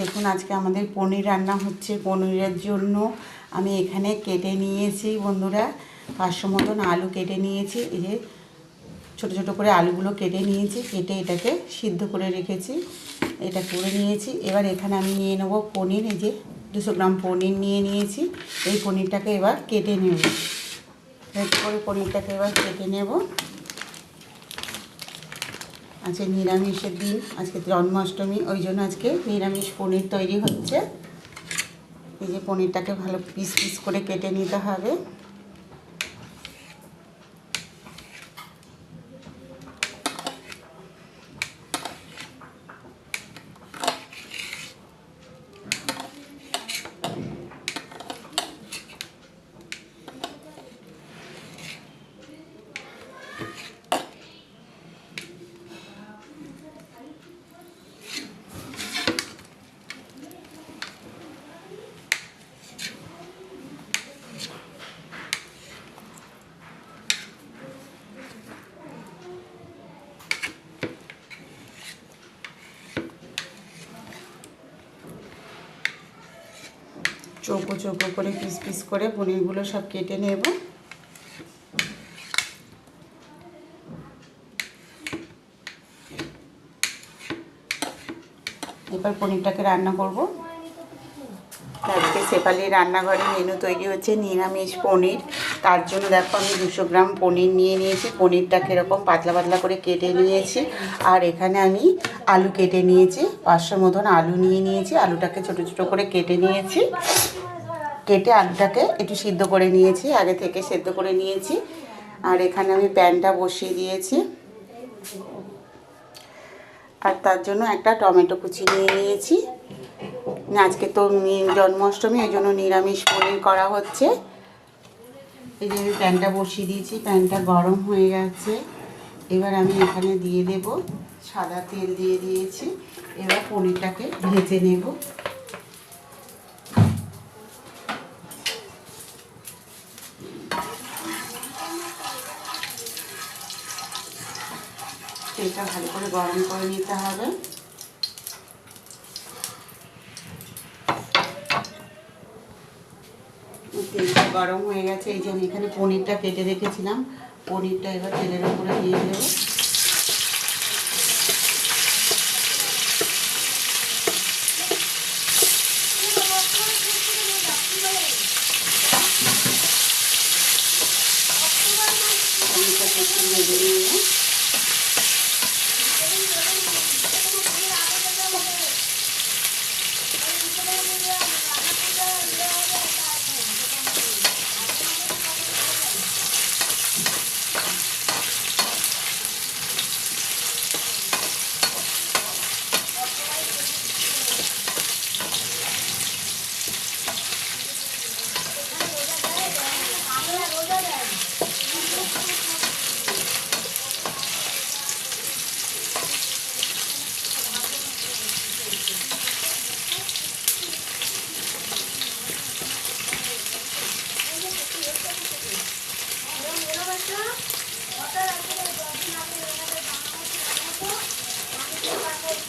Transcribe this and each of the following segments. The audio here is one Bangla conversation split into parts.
দেখুন, আজকে আমাদের পনির রান্না হচ্ছে পনিরের জন্য। আমি এখানে কেটে নিয়েছি বন্ধুরা, পাঁচশো মতন আলু কেটে নিয়েছি। এই যে ছোটো ছোটো করে আলুগুলো কেটে নিয়েছি, কেটে এটাকে সিদ্ধ করে রেখেছি। এটা করে নিয়েছি। এবার এখানে আমি নিয়ে নেব পনির, এই যে দুশো গ্রাম পনির নিয়ে নিয়েছি। এই পনিরটাকে এবার কেটে নেব। করে পনিরটাকে এবার কেটে নেব। আজকে নিরামিষের দিন, আজকে জন্মাষ্টমী, ওই জন্য আজকে নিরামিষ পনির তৈরি হচ্ছে। এই যে পনিরটাকে ভালো পিস পিস করে কেটে নিতে হবে। চৌকো চৌকো করে পিস পিস করে পনিরগুলো সব কেটে নেব। এবার পনিরটাকে রান্না করব। আজকে শেফালির রান্নাঘরে মেনু তৈরি হচ্ছে নিরামিষ পনির। তার জন্য দেখো আমি দুশো গ্রাম পনির নিয়ে নিয়েছি। পনিরটা কীরকম পাতলা পাতলা করে কেটে নিয়েছি। আর এখানে আমি আলু কেটে নিয়েছি। পাঁচশো মতন আলু নিয়ে নিয়েছি। আলুটাকে ছোটো ছোটো করে কেটে নিয়েছি। কেটে আলুটাকে একটু সিদ্ধ করে নিয়েছি, আগে থেকে সেদ্ধ করে নিয়েছি। আর এখানে আমি প্যানটা বসিয়ে দিয়েছি। আর তার জন্য একটা টমেটো কুচি নিয়ে নিয়েছি। আজকে তো জন্মাষ্টমী ওই জন্য নিরামিষ পনির করা হচ্ছে। এই যে আমি প্যানটা বসিয়ে দিয়েছি, প্যানটা গরম হয়ে গেছে। এবার আমি এখানে দিয়ে দেব সাদা তেল দিয়ে দিয়েছি। এবার পনিরটাকে ভেজে নেব। তেলটা ভালো করে গরম করে নিতে হবে। তেলটা গরম হয়ে গেছে, এই যে আমি এখানে পনিরটা কেটে রেখেছিলাম। পনিরটা এবার তেলের উপরে দিয়ে দেবো।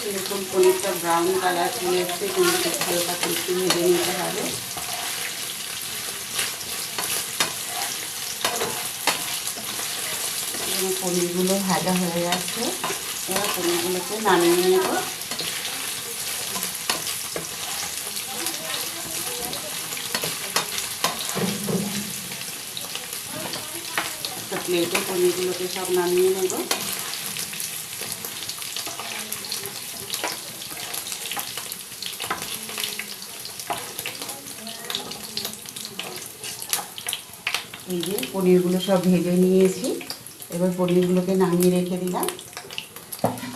এরকম পনিরটা ব্রাউন কালার চলে এসছে, কিন্তু হালকা একটু ভেজে নিতে হবে। পনিরগুলো ভাজা হয়ে যাচ্ছে এবার পনিরগুলোকে নামিয়ে নেব। প্লেটে পনিরগুলোকে সব নামিয়ে নেব। এই যে পনিরগুলো সব ভেজে নিয়েছি। এবার পনিরগুলোকে নামিয়ে রেখে দিলাম।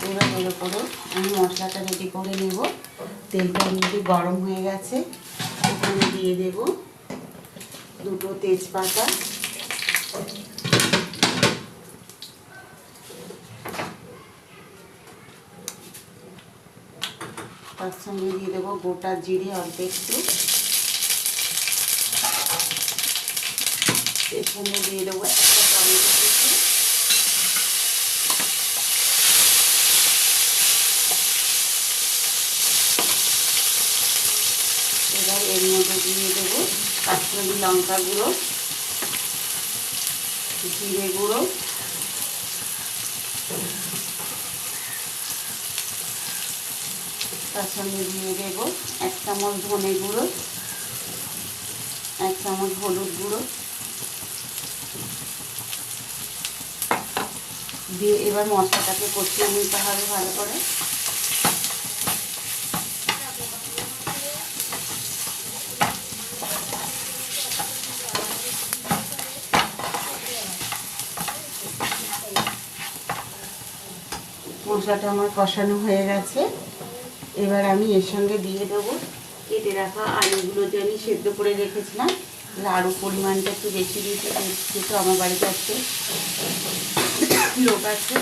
এবার এর উপরে আমি মশলাটা রেডি করে নেব। তেলটা অলরেডি গরম হয়ে গেছে। এখানে দিয়ে দেব দুটো তেজপাতা। তার সঙ্গে দিয়ে দেবো গোটা জিরে অল্প একটু। এখানে দিয়ে দেবো একটা টমেটো কুচি। দিয়ে দেবো কাশ্মীরি লঙ্কা গুঁড়ো, জিরে গুঁড়ো সঙ্গে দিয়ে দেবো এক চামচ ধনে গুঁড়ো, এক চামচ হলুদ গুঁড়ো। দিয়ে এবার মশলাটাকে কষিয়ে নিতে হবে ভালো করে। মশলাটা আমার কষানো হয়ে গেছে। এবার আমি এর সঙ্গে দিয়ে দেবো। কেটে রাখা আলুগুলো যে আমি সেদ্ধ করে রেখেছিলাম আরও পরিমাণটা একটু বেশি দিয়েছি যেহেতু আমার বাড়িতে আজকে লোক আছে।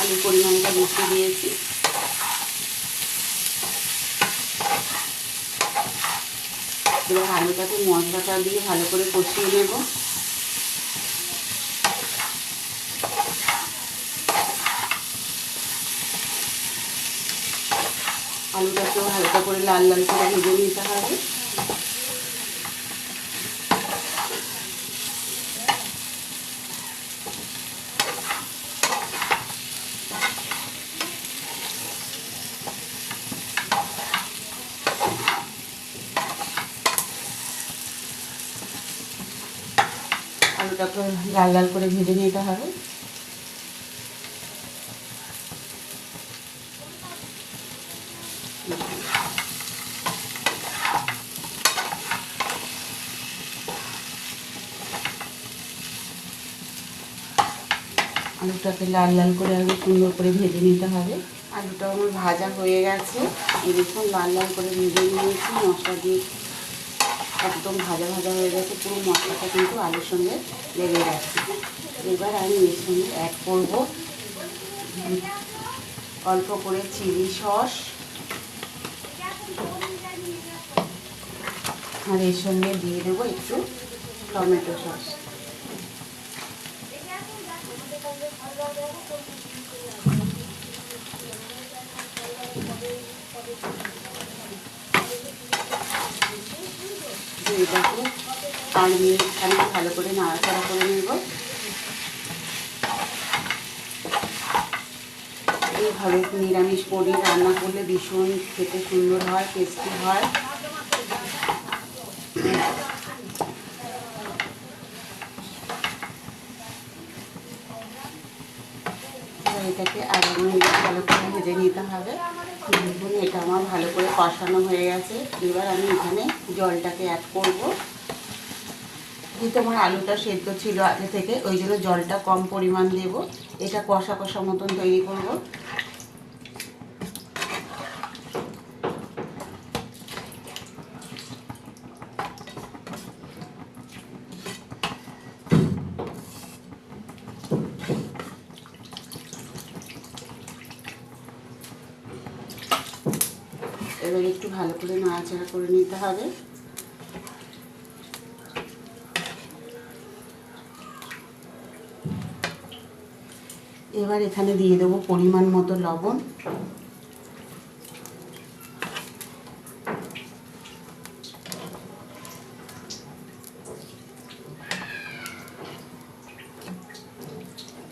আলুর পরিমাণটা বেশি দিয়েছি। এবার আলুটাকে মশলাটা দিয়ে ভালো করে কষিয়ে নেব আলুটাকেও হালকা করে লাল লাল করে ভেজে নিতে হবে। আলুটাকে লাল লাল করে ভেজে নিতে হবে। আলুটাকে লাল লাল করে আগে সুন্দর করে ভেজে নিতে হবে। আলুটা আমার ভাজা হয়ে গেছে। দেখুন লাল লাল করে ভেজে নিয়েছি, মশলা দিয়ে একদম ভাজা ভাজা হয়ে গেছে, পুরো মশলাটা কিন্তু আলুর সঙ্গে লেগে গেছে। এবার আমি এর সঙ্গে অ্যাড করব অল্প করে চিলি সস। আর এর সঙ্গে দিয়ে দেবো একটু টমেটো সস। এটাকে আর মিনিটখানে ভালো করে নাড়াচাড়া করে নেব। এইভাবে নিরামিষ পনির রান্না করলে ভীষণ খেতে সুন্দর হয়, টেস্টি হয় এটাকে আরও মিনিট ভালো করে ভেজে নিতে হবে দেখুন এটা আমার ভালো করে কষানো হয়ে গেছে। এবার আমি এখানে জলটাকে অ্যাড করব। যেহেতু আমার আলুটা সেদ্ধ ছিল আগে থেকে, ওই জন্য জলটা কম পরিমাণ দেব। এটা কষা কষা মতন তৈরি করব। এবার একটু ভালো করে নাড়াচাড়া করে নিতে হবে। এবার এখানে দিয়ে দেবো পরিমাণ মতো লবণ।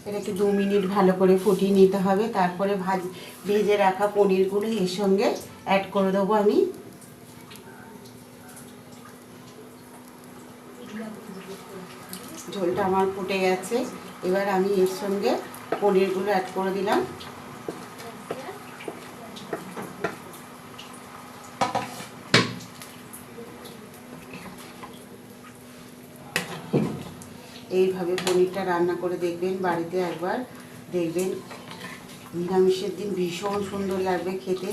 এটাকে দু মিনিট ভালো করে ফুটিয়ে নিতে হবে। তারপরে ভাজ, ভেজে রাখা পনিরগুলো এর সঙ্গে অ্যাড করে দেবো আমি। ঝোলটা আমার ফুটে গেছে। এবার আমি এর সঙ্গে পনিরগুলো অ্যাড করে দিলাম। এইভাবে পনিরটা রান্না করে দেখবেন, বাড়িতে একবার দেখবেন। নিরামিষের দিন ভীষণ সুন্দর লাগবে খেতে।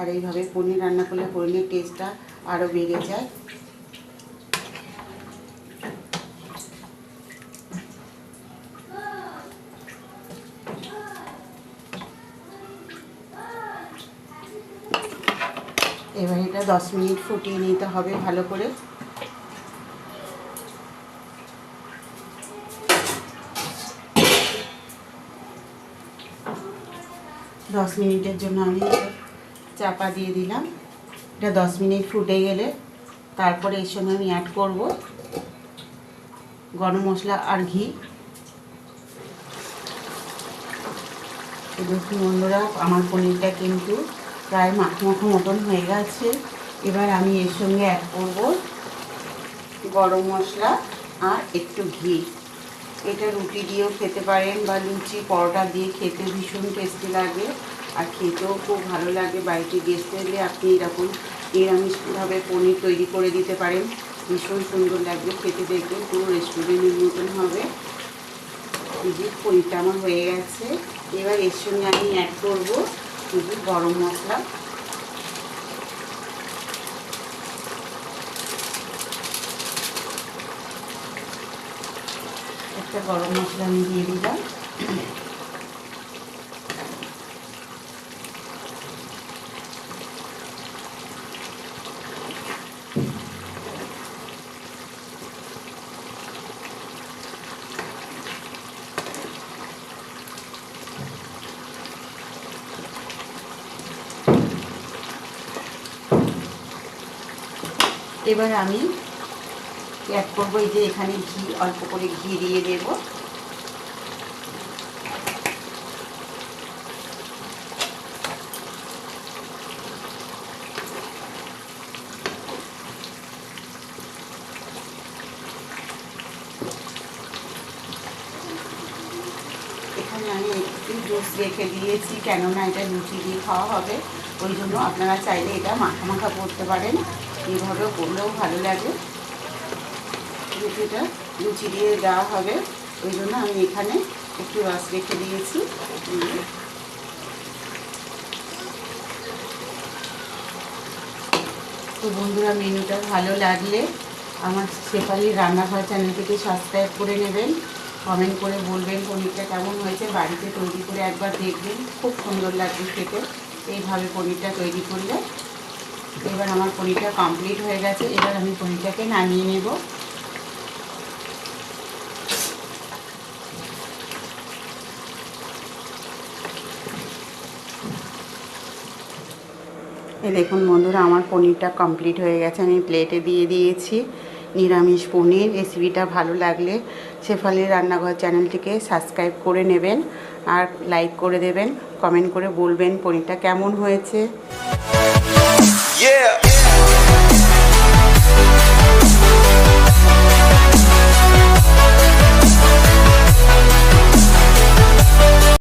আর এইভাবে পনির রান্না করলে পনিরের টেস্টটা আরও বেড়ে যায়। এবার এটা দশ মিনিট ফুটিয়ে নিতে হবে ভালো করে। দশ মিনিটের জন্য আমি চাপা দিয়ে দিলাম। এটা দশ মিনিট ফুটে গেলে তারপরে এর সঙ্গে আমি অ্যাড করব গরম মশলা আর ঘি। দেখুন বন্ধুরা, আমার পনিরটা কিন্তু প্রায় মাখো মাখো মতন হয়ে গেছে। এবার আমি এর সঙ্গে অ্যাড করব গরম মশলা আর একটু ঘি। এটা রুটি দিয়েও খেতে পারেন বা লুচি, পরোটা দিয়ে খেতে ভীষণ টেস্টি লাগে। আর খেতেও খুব ভালো লাগে বাড়িতে গেস্ট এলে আপনি এরকম নিরামিষভাবে পনির তৈরি করে দিতে পারেন। ভীষণ সুন্দর লাগবে খেতে দেখবেন, পুরো রেস্টুরেন্টের মতন হবে। যে পনিরটা আমার হয়ে গেছে। এবার এর সঙ্গে আমি অ্যাড করব শুধু গরম মশলা। একটা গরম মশলা আমি দিয়ে দিলাম। এবার আমি অ্যাড করব এই যে এখানে ঘি, অল্প করে ঘি দিয়ে দেবো। এখানে আমি একটু জুস রেখে দিয়েছি, কেননা এটা লুচি দিয়ে খাওয়া হবে। ওই জন্য আপনারা চাইলে এটা মাখা মাখা করতে পারেন। এইভাবে করলেও ভালো লাগে। লুচিটা লুচি দিয়ে দেওয়া হবে। ওই জন্য আমি এখানে একটু রস রেখে দিয়েছি। তো বন্ধুরা, মেনুটা ভালো লাগলে আমার শেফালির রান্নাঘর চ্যানেলটিকে সাবস্ক্রাইব করে নেবেন। কমেন্ট করে বলবেন পনিরটা কেমন হয়েছে। বাড়িতে তৈরি করে একবার দেখবেন। খুব সুন্দর লাগবে খেতে। এইভাবে পনিরটা তৈরি করলে এবার আমার পনিরটা কমপ্লিট হয়ে গেছে, এবার আমি পনিরটাকে নামিয়ে নেব। এই দেখুন বন্ধুরা, আমার পনিরটা কমপ্লিট হয়ে গেছে, আমি প্লেটে দিয়ে দিয়েছি। নিরামিষ পনির রেসিপিটা ভালো লাগলে শেফালির রান্নাঘর চ্যানেলটিকে সাবস্ক্রাইব করে নেবেন আর লাইক করে দেবেন কমেন্ট করে বলবেন পনিরটা কেমন হয়েছে। Yeah. yeah.